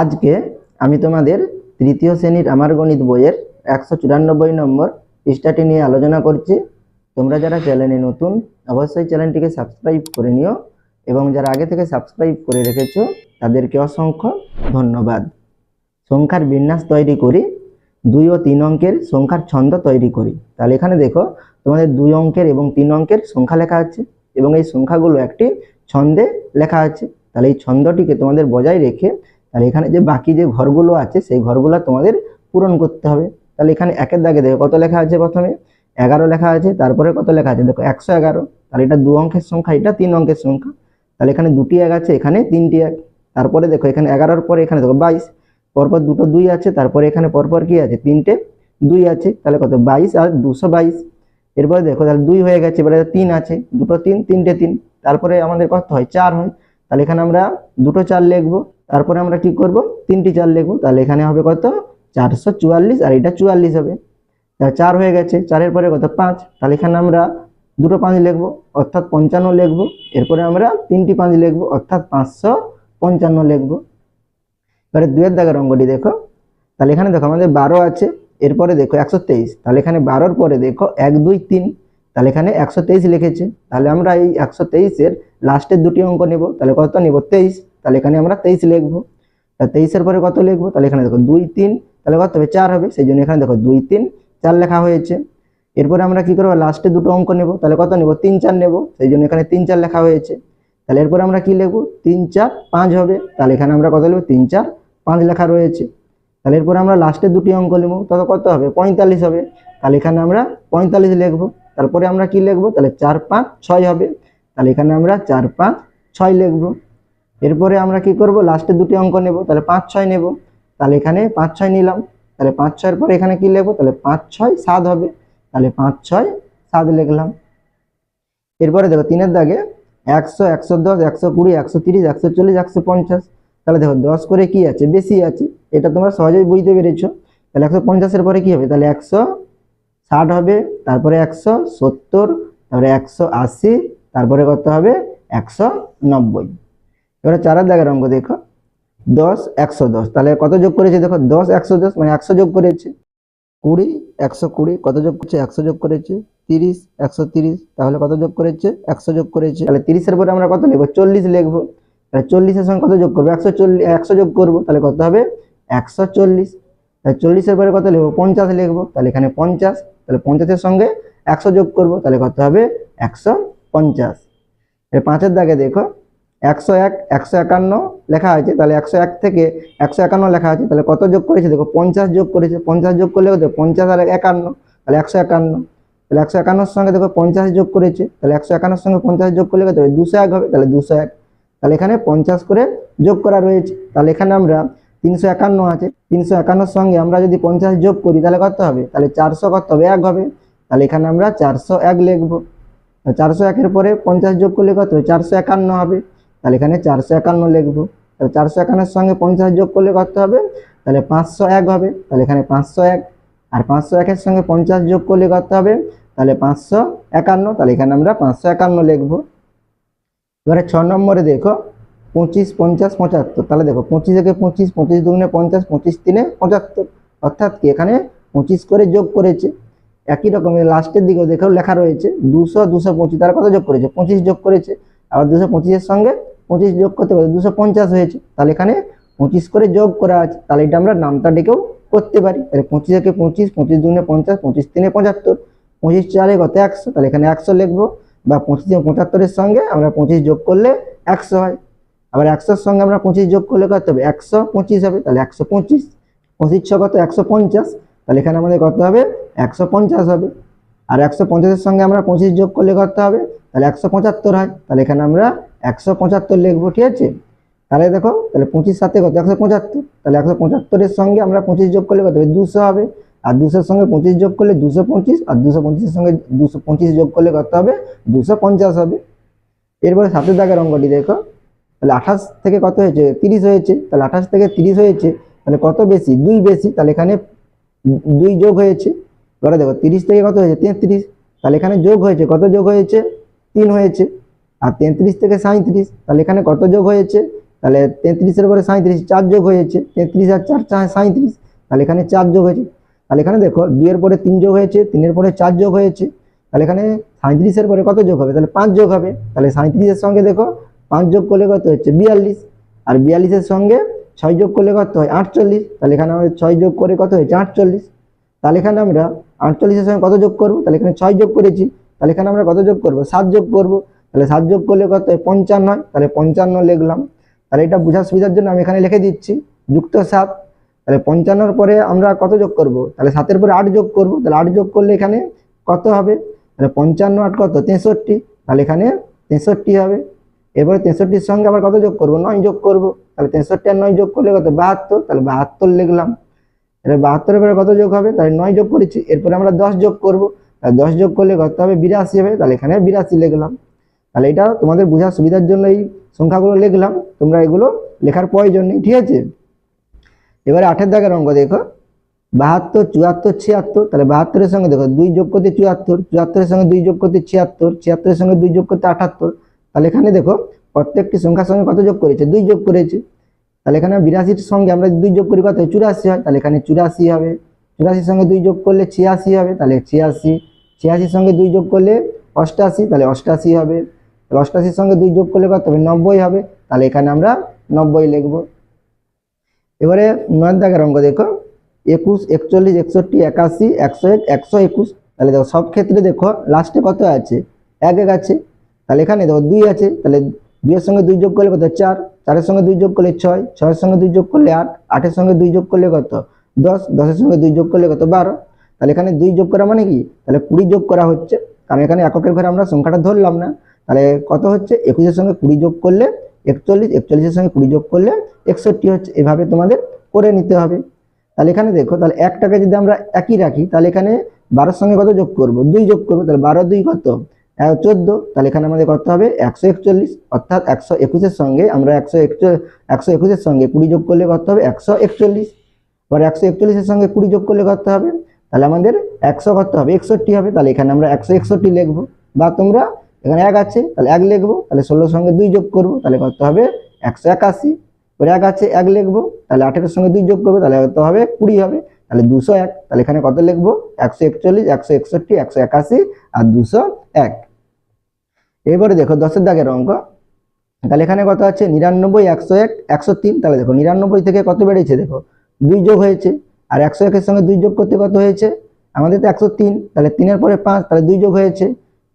আজকে আমি তোমাদের তৃতীয় শ্রেণির আমার গণিত বইয়ের একশো চুরানব্বই নম্বর পৃষ্ঠাটি নিয়ে আলোচনা করছি। তোমরা যারা চ্যানেলে নতুন, অবশ্যই চ্যানেলটিকে সাবস্ক্রাইব করে নিও এবং যারা আগে থেকে সাবস্ক্রাইব করে রেখেছো, তাদেরকে অসংখ্য ধন্যবাদ। সংখ্যার বিন্যাস তৈরি করি, দুই ও তিন অঙ্কের সংখ্যার ছন্দ তৈরি করি। তাহলে এখানে দেখো, তোমাদের দুই অঙ্কের এবং তিন অঙ্কের সংখ্যা লেখা আছে এবং এই সংখ্যাগুলো একটি ছন্দে লেখা আছে। তাহলে এই ছন্দটিকে তোমাদের বজায় রেখে তাহলে এখানে যে বাকি যে ঘরগুলো আছে, সেই ঘরগুলো তোমাদের পূরণ করতে হবে। তাহলে এখানে একের দাগে দেখো, কত লেখা আছে প্রথমে? এগারো লেখা আছে, তারপরে কত লেখা আছে? দেখো, একশো এগারো। তাহলে এটা দু অঙ্কের সংখ্যা, এটা তিন অঙ্কের সংখ্যা। তাহলে এখানে দুটি এক আছে, এখানে তিনটি এক। তারপরে দেখো, এখানে এগারোর পরে এখানে দেখো, বাইশ। পরপর দুটো দুই আছে, তারপরে এখানে পরপর কি আছে? তিনটে দুই আছে। তাহলে কত? বাইশ আর দুশো বাইশ। এরপরে দেখো, তাহলে দুই হয়ে গেছে, এবারে তিন আছে। দুটো তিন, তিনটে তিন। তারপরে আমাদের কত হয়? চার হয়। তাহলে এখানে আমরা দুটো চার লিখব। তারপরে আমরা কি করব? তিনটি চার লিখব। তাহলে এখানে হবে কত? চারশো চুয়াল্লিশ, আর এটা চুয়াল্লিশ হবে। তাহলে চার হয়ে গেছে। চারের পরে কত? পাঁচ। তাহলে এখানে আমরা দুটো পাঁচ লিখব, অর্থাৎ পঞ্চান্ন লিখব। এরপরে আমরা তিনটি পাঁচ লিখব, অর্থাৎ পাঁচশো পঞ্চান্ন লিখব। এবারে দুয়ের দাগের অঙ্কটি দেখো। তাহলে এখানে দেখো আমাদের বারো আছে। এরপরে দেখো একশো তেইশ। তাহলে এখানে বারোর পরে দেখো এক, দুই, তিন। তাহলে এখানে একশো তেইশ লিখেছে। তাহলে আমরা এই একশো তেইশের লাস্টের দুটি অঙ্ক নেব। তাহলে কত নেব? তেইশ। তাহলে এখানে আমরা তেইশ লিখব। তা তেইশের পরে কত লিখব? তাহলে এখানে দেখো দুই তিন, তাহলে কত হবে? চার হবে। সেই জন্য এখানে দেখো দুই তিন, চার লেখা হয়েছে। এরপরে আমরা কি করব? লাস্টে দুটো অঙ্ক নেব। তাহলে কত নেব? তিন চার নেব। সেই জন্য এখানে তিন চার লেখা হয়েছে। তাহলে এরপরে আমরা কি লিখব? তিন চার পাঁচ হবে। তাহলে এখানে আমরা কত লিখব? তিন চার পাঁচ লেখা রয়েছে। তাহলে এরপরে আমরা লাস্টে দুটি অঙ্ক নেব। তত কত হবে? পঁয়তাল্লিশ হবে। তাহলে এখানে আমরা পঁয়তাল্লিশ লিখব। তারপরে আমরা কি লিখব? তাহলে চার পাঁচ ছয় হবে। তাহলে এখানে আমরা চার পাঁচ ছয় লিখব। এরপরে আমরা কি করব? লাস্টে দুটি অঙ্ক নেব, তাহলে পাঁচ ছয় নেব। তাহলে এখানে পাঁচ ছয় নিলাম। তাহলে পাঁচ ছয়ের পরে এখানে কি লিখব? তাহলে পাঁচ ছয় সাত হবে। তাহলে পাঁচ ছয় সাত লিখলাম। এরপরে দেখো তিনের দাগে একশো একশো দশ, একশো কুড়ি, একশো তিরিশ, একশো চল্লিশ, একশো পঞ্চাশ। তাহলে দেখো দশ করে কি আছে? বেশি আছে। এটা তোমরা সহজেই বুঝতে পেরেছ। তাহলে একশো পঞ্চাশের পরে কি হবে? তাহলে একশো ষাট হবে। তারপরে একশো সত্তর, তারপরে একশো আশি, তারপরে কত হবে? একশো নব্বই। এবারে চারের দাগের অঙ্ক দেখো। দশ, একশো দশ। তাহলে কত যোগ করেছে দেখো? দশ, একশো দশ মানে একশো যোগ করেছে। কুড়ি, একশো কুড়ি। কত যোগ করছে? একশো যোগ করেছে। তিরিশ, একশো তিরিশ। তাহলে কত যোগ করেছে? একশো যোগ করেছে। তাহলে তিরিশের পরে আমরা কত লিখব? চল্লিশ লিখব। তাহলে চল্লিশের সঙ্গে কত যোগ করব? একশো চল্লিশ একশো যোগ করব। তাহলে কত হবে? একশো চল্লিশ। তাহলে চল্লিশের পরে কত লিখব? পঞ্চাশ লিখব। তাহলে এখানে পঞ্চাশ। তাহলে পঞ্চাশের সঙ্গে একশো যোগ করব। তাহলে কত হবে? একশো পঞ্চাশ। পাঁচের দাগে দেখো। একশো এক, একশো একান্ন লেখা আছে, তাহলে একশো এক থেকে একশো একান্ন লেখা আছে, তাহলে কত যোগ করেছে? দেখো, পঞ্চাশ যোগ করেছে, পঞ্চাশ যোগ করলে কত? পঞ্চাশ আর একান্ন, তাহলে একশো একান্ন। তাহলে একশো একান্নর সঙ্গে দেখো, পঞ্চাশ যোগ করেছে, তাহলে একশো একান্নর সঙ্গে পঞ্চাশ যোগ করলে হবে দুশো এক হবে, তাহলে দুশো এক। তাহলে এখানে পঞ্চাশ করে যোগ করা রয়েছে। তাহলে এখানে আমরা তিনশো একান্ন আছে, তিনশো একান্নর সঙ্গে আমরা যদি পঞ্চাশ যোগ করি, তাহলে কত হবে? তাহলে চারশো কত হবে? এক হবে। তাহলে এখানে আমরা চারশো এক লিখব। চারশো একের পরে পঞ্চাশ যোগ করলে কত? হবে চারশো একান্ন হবে। তাহলে এখানে চারশো একান্ন লিখব। তাহলে চারশো একান্নের সঙ্গে পঞ্চাশ যোগ করলে কত হবে? তাহলে পাঁচশো এক হবে। তাহলে এখানে পাঁচশো এক। আর পাঁচশো একের সঙ্গে পঞ্চাশ যোগ করলে কত হবে? তাহলে পাঁচশো একান্ন। তাহলে এখানে আমরা পাঁচশো একান্ন লিখব। এবারে ছ নম্বরে দেখো, পঁচিশ, পঞ্চাশ, পঁচাত্তর। তাহলে দেখো, পঁচিশ থেকে পঁচিশ পঁচিশ দুগুণে পঞ্চাশ, পঁচিশ তিনে পঁচাত্তর। অর্থাৎ কি? এখানে পঁচিশ করে যোগ করেছে। একই রকমের লাস্টের দিকেও দেখো লেখা রয়েছে, দুশো দুশো পঁচিশ। তারা কত যোগ করেছে? পঁচিশ যোগ করেছে। আবার দুশো পঁচিশের সঙ্গে পঁচিশ যোগ করতে পারে, দুশো পঞ্চাশ হয়েছে। তাহলে এখানে পঁচিশ করে যোগ করা আছে, তাহলে এটা আমরা নামটা ডেকেও করতে পারি। তাহলে পঁচিশ থেকে পঁচিশ পঁচিশ দুগুণে পঞ্চাশ, পঁচিশ তিনে পঁচাত্তর, পঁচিশ চারে কত একশো, তাহলে এখানে একশো লিখব বা পঁচিশ পঁচাত্তরের সঙ্গে আমরা পঁচিশ যোগ করলে একশো হয়। আবার একশোর সঙ্গে আমরা পঁচিশ যোগ করলে কত হবে? একশো পঁচিশ হবে, তাহলে একশো পঁচিশ। পঁচিশ ছ কত? একশো পঞ্চাশ। তাহলে এখানে আমাদের কত হবে? একশো পঞ্চাশ হবে। আর একশো পঞ্চাশের সঙ্গে আমরা পঁচিশ যোগ করলে কত হবে? তাহলে একশো পঁচাত্তর হয়। তাহলে এখানে আমরা একশো পঁচাত্তর লিখব, ঠিক আছে? তাহলে দেখো, তাহলে পঁচিশ সাথে কত? একশো পঁচাত্তর। তাহলে একশো পঁচাত্তরের সঙ্গে আমরা পঁচিশ যোগ করলে কত হবে? দুশো হবে। আর দুশোর সঙ্গে পঁচিশ যোগ করলে দুশো পঁচিশ, আর দুশো পঁচিশের সঙ্গে দুশো পঁচিশ যোগ করলে কত হবে? দুশো পঞ্চাশ হবে। এরপরে সাতের দাগের অঙ্কটি দেখো। তাহলে আঠাশ থেকে কত হয়েছে? তিরিশ হয়েছে। তাহলে আঠাশ থেকে তিরিশ হয়েছে। তাহলে কত বেশি? দুই বেশি। তাহলে এখানে দুই যোগ হয়েছে। এবারে দেখো, তিরিশ থেকে কত হয়েছে? তেত্রিশ। তাহলে এখানে যোগ হয়েছে। কত যোগ হয়েছে? তিন হয়েছে। আর তেত্রিশ থেকে সাঁত্রিশ তাহলে এখানে কত যোগ হয়েছে? তাহলে তেত্রিশের পরে সাঁত্রিশ চার যোগ হয়েছে। তেত্রিশ আর চার চার সাঁত্রিশ তাহলে এখানে চার যোগ হয়েছে। তাহলে এখানে দেখো, দুইয়ের পরে তিন যোগ হয়েছে, তিনের পরে চার যোগ হয়েছে। তাহলে এখানে সাঁত্রিশের পরে কত যোগ হবে? তাহলে পাঁচ যোগ হবে। তাহলে সাঁত্রিশের সঙ্গে দেখো, পাঁচ যোগ করলে কত হচ্ছে? বিয়াল্লিশ। আর বিয়াল্লিশের সঙ্গে ছয় যোগ করলে কত হয়? আটচল্লিশ। তাহলে এখানে আমাদের ছয় যোগ করে কত হয়েছে? আটচল্লিশ। তাহলে এখানে আমরা আটচল্লিশের সঙ্গে কত যোগ করব? তাহলে এখানে ছয় যোগ করেছি। তাহলে এখানে আমরা কত যোগ করব? সাত যোগ করব। তাহলে সাত যোগ করলে কত? পঞ্চান্ন হয়। তাহলে পঞ্চান্ন লিখলাম। তাহলে এটা বোঝার সুবিধার জন্য আমি এখানে লিখে দিচ্ছি, যুক্ত সাত। তাহলে পঞ্চান্নর পরে আমরা কত যোগ করব? তাহলে সাতের পরে আট যোগ করব। তাহলে আট যোগ করলে এখানে কত হবে? তাহলে পঞ্চান্ন আট কত? তেষট্টি। তাহলে এখানে তেষট্টি হবে। এরপরে তেষট্টির সঙ্গে আবার কত যোগ করব? নয় যোগ করব। তাহলে তেষট্টি আর নয় যোগ করলে কত? বাহাত্তর। তাহলে বাহাত্তর লিখলাম। এবার বাহাত্তরের পরে কত যোগ হবে? তাহলে নয় যোগ করেছি। এরপরে আমরা দশ যোগ করব। দশ যোগ করলে কত হবে? বিরাশি হবে। তাহলে এখানে বিরাশি লিখলাম। তাহলে এটা তোমাদের বোঝার সুবিধার জন্য এই সংখ্যাগুলো লিখলাম। তোমরা এগুলো লেখার প্রয়োজন নেই। ঠিক আছে? এবারে আঠের দাগের অঙ্ক দেখো। বাহাত্তর, চুয়াত্তর, ছিয়াত্তর। তাহলে বাহাত্তরের সঙ্গে দেখো, দুই যোগ করতে চুয়াত্তর, চুয়াত্তরের সঙ্গে দুই যোগ করতে ছিয়াত্তর, ছিয়াত্তরের সঙ্গে দুই যোগ করতে আটাত্তর। তাহলে এখানে দেখো, প্রত্যেকটি সংখ্যার সঙ্গে কত যোগ করেছে? দুই যোগ করেছে। তাহলে এখানে বিরাশির সঙ্গে আমরা দুই যোগ করি কত? চুরাশি হয়। তাহলে এখানে চুরাশি হবে। চুরাশির সঙ্গে দুই যোগ করলে ছিয়াশি হবে। তাহলে ছিয়াশি ছিয়াশির সঙ্গে দুই যোগ করলে অষ্টাশি, তাহলে অষ্টাশি হবে। অষ্টাশির সঙ্গে দুই যোগ করলে কত হবে? নব্বই হবে। তাহলে এখানে আমরা নব্বই লিখব। এবারে নয় দাগের অঙ্ক দেখো। একুশ, একচল্লিশ, একষট্টি, একাশি, একশো এক, একশো একুশ। তাহলে দেখো, সব ক্ষেত্রে দেখো লাস্টে কত আছে? এক এক আছে। তাহলে এখানে দেখো, দুই আছে। তাহলে দুইয়ের সঙ্গে দুই যোগ করলে কত? চার। চারের সঙ্গে দুই যোগ করলে ছয়। ছয়ের সঙ্গে দুই যোগ করলে আট। আটের সঙ্গে দুই যোগ করলে কত? দশ। দশের সঙ্গে দুই যোগ করলে কত? বারো। তাহলে এখানে দুই যোগ করা মানে কি? তাহলে কুড়ি যোগ করা হচ্ছে। কারণ এখানে এককের ঘরে আমরা সংখ্যাটা ধরলাম না। তাহলে কত হচ্ছে? একুশের সঙ্গে কুড়ি যোগ করলে একচল্লিশ, একচল্লিশের সঙ্গে কুড়ি যোগ করলে একষট্টি হচ্ছে। এভাবে তোমাদের করে নিতে হবে। তাহলে এখানে দেখো, তাহলে একটাকে যদি আমরা একই রাখি, তাহলে এখানে বারোর সঙ্গে কত যোগ করব? দুই যোগ করব। তাহলে বারো দুই কত? চোদ্দ। তাহলে এখানে আমাদের করতে হবে একশো একচল্লিশ। অর্থাৎ একশো একুশের সঙ্গে আমরা একশো একশো একুশের সঙ্গে কুড়ি যোগ করলে করতে হবে একশো একচল্লিশ। এবার একশো একচল্লিশের সঙ্গে কুড়ি যোগ করলে করতে হবে। তাহলে আমাদের একশো কত হবে, একষট্টি হবে, তাহলে এখানে আমরা একশো একষট্টি লিখব। বা তোমরা এখানে এক আছে, তাহলে এক লিখব, তাহলে ষোলোর সঙ্গে দুই যোগ করব, তাহলে কত হবে? একশো একাশি। এবার এক আছে, এক লিখব, তাহলে আঠেরোর সঙ্গে দুই যোগ করব, তাহলে কত হবে? কুড়ি হবে, তাহলে দুশো এক। তাহলে এখানে কত লিখব? একশো একচল্লিশ, একশো একষট্টি, একশো একাশি আর দুশো এক। এবারে দেখো দশের দাগের অঙ্ক। তাহলে এখানে কত আছে? নিরানব্বই, একশো এক, একশো তিন। তাহলে দেখো নিরানব্বই থেকে কত বেড়েছে? দেখো দুই যোগ হয়েছে। আর একশো একের সঙ্গে দুই যোগ করতে কত হয়েছে? আমাদের তো একশো তিন, তাহলে তিনের পরে পাঁচ, তাহলে দুই যোগ হয়েছে।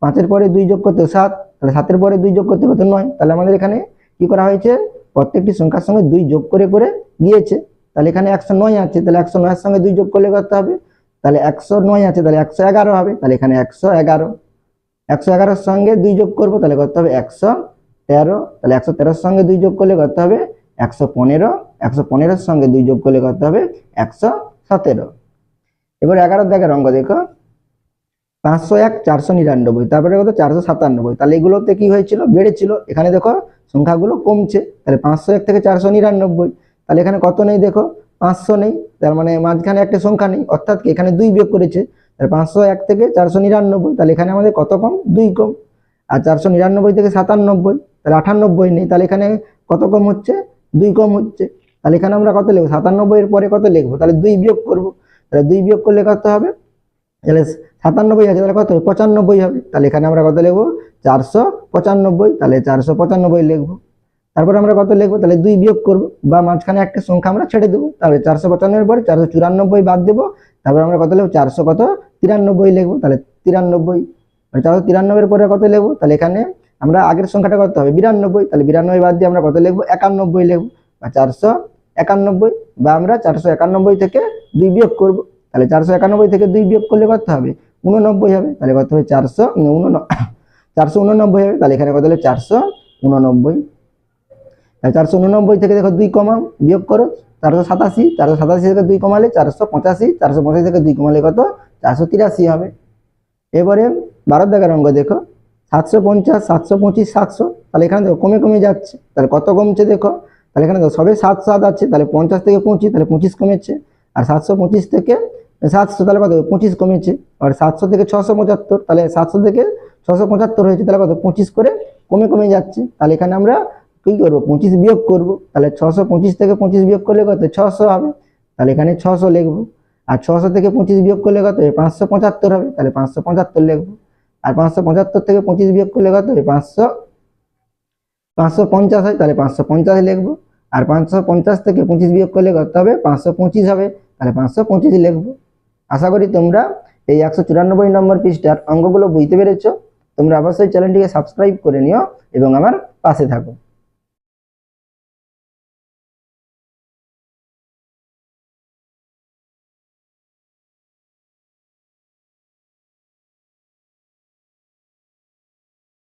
পাঁচের পরে দুই যোগ করতে সাত, তাহলে সাতের পরে দুই যোগ করতে কত নয়? তাহলে আমাদের এখানে কি করা হয়েছে? প্রত্যেকটি সংখ্যার সঙ্গে দুই যোগ করে করে গিয়েছে। তাহলে এখানে একশো নয় আছে, তাহলে একশো নয়ের সঙ্গে দুই যোগ করলে করতে হবে? তাহলে একশো নয় আছে, তাহলে একশো এগারো হবে, তাহলে এখানে একশো এগারো। একশো এগারোর সঙ্গে দুই যোগ করব, তাহলে করতে হবে? একশো তেরো, তাহলে একশো তেরোর সঙ্গে দুই যোগ করলে করতে হবে? একশো পনেরো, একশো পনেরোর সঙ্গে দুই যোগ করলে করতে হবে? একশো সতেরো। এবার এগারো দাগের অঙ্ক দেখো। পাঁচশো এক, চারশো নিরানব্বই, তারপরে কত? চারশো সাতানব্বই। তাহলে এগুলোতে কি হয়েছিল? বেড়েছিল। এখানে দেখো সংখ্যাগুলো কমছে। তাহলে পাঁচশো এক থেকে চারশো নিরানব্বই। তাহলে এখানে কত নেই দেখো? পাঁচশো নেই। তার মানে মাঝখানে একটা সংখ্যা নেই। অর্থাৎ কি? এখানে দুই বিয়োগ করেছে। তাহলে পাঁচশো এক থেকে চারশো নিরানব্বই। তাহলে এখানে আমাদের কত কম? দুই কম। আর চারশো নিরানব্বই থেকে সাতানব্বই। তাহলে আটানব্বই নেই। তাহলে এখানে কত কম হচ্ছে? দুই কম হচ্ছে। তাহলে এখানে আমরা কত লিখব? সাতানব্বই এর পরে কত লিখব? তাহলে দুই বিয়োগ করব। তাহলে দুই বিয়োগ করলে কত হবে? তাহলে সাতানব্বই আছে তাহলে কত? হবে? পঁচানব্বই হবে। তাহলে এখানে আমরা কত লিখব? চারশো পঁচানব্বই। তাহলে চারশো পঁচানব্বই লিখব। তারপরে আমরা কত লিখব? তাহলে দুই বিয়োগ করব। বা মাঝখানে একটা সংখ্যা আমরা ছেড়ে দেবো। তাহলে চারশো পঁচানব্বই পরে চারশো চুরানব্বই বাদ দেবো। তারপরে আমরা কত লিখব? চারশো কত? তিরানব্বই লিখব। তাহলে তিরানব্বই। মানে চারশো তিরানব্বইয়ের পরে কত লিখব? তাহলে এখানে আমরা আগের সংখ্যাটা কত হবে? বিরানব্বই। তাহলে বিরানব্বই বাদ দিয়ে আমরা কত লিখব? একানব্বই লিখব। চারশো একানব্বই বা আমরা চারশো একানব্বই থেকে দুই বিয়োগ করব। তাহলে চারশো একানব্বই থেকে দুই বিয়োগ করলে কত হবে? উননব্বই হবে। তাহলে কত হবে? চারশো উন চারশো উননব্বই হবে। তাহলে এখানে কত হলো? চারশো উননব্বই। তাহলে চারশো উননব্বই থেকে দেখো দুই কমাও বিয়োগ করো। চারশো সাতাশি। চারশো সাতাশি থেকে দুই কমালে চারশো পঁচাশি। চারশো পঁচাশি থেকে দুই কমালে কত? চারশো তিরাশি হবে। এবারে বারো দেখার অঙ্ক দেখো। সাতশো পঞ্চাশ, সাতশো পঁচিশ, সাতশো। তাহলে এখানে দেখো কমে কমে যাচ্ছে। তাহলে কত কমছে দেখো? তাহলে এখানে সবে সাত সাত আছে, তাহলে পঞ্চাশ থেকে পঁচিশ, তাহলে পঁচিশ কমেছে। আর সাতশো পঁচিশ থেকে, সাতশো, তাহলে কত, পঁচিশ কমেছে। আর সাতশো থেকে ছশো পঁচাত্তর, তাহলে সাতশো থেকে ছশো পঁচাত্তর হয়েছে, তাহলে কত, পঁচিশ করে কমে কমে যাচ্ছে। তাহলে এখানে আমরা কী করব, পঁচিশ বিয়োগ করব। তাহলে ছশো পঁচিশ থেকে পঁচিশ বিয়োগ করলে কত, ছশো হবে। তাহলে এখানে ছশো লিখব। আর ছশো থেকে পঁচিশ বিয়োগ করলে কত হবে পাঁচশো পঁচাত্তর হবে। তাহলে পাঁচশো পঁচাত্তর লিখব। আর পাঁচশো পঁচাত্তর থেকে পঁচিশ বিয়োগ করলে কত হবে পাঁচশো পাঁচশো পঞ্চাশ হয়, তাহলে পাঁচশো পঞ্চাশ লিখব। আর পাঁচশো পঞ্চাশ থেকে পঁচিশ বিয়োগ করলে কত হবে? পাঁচশো পঁচিশ হবে। তাহলে পাঁচশো পঁচিশ লিখব। আশা করি তোমরা এই একশো চুরানব্বই নম্বর পৃষ্ঠার অঙ্কগুলো বুঝতে পেরেছ। তোমরা অবশ্যই চ্যানেলটিকে সাবস্ক্রাইব করে নিও এবং আমার পাশে থাকো।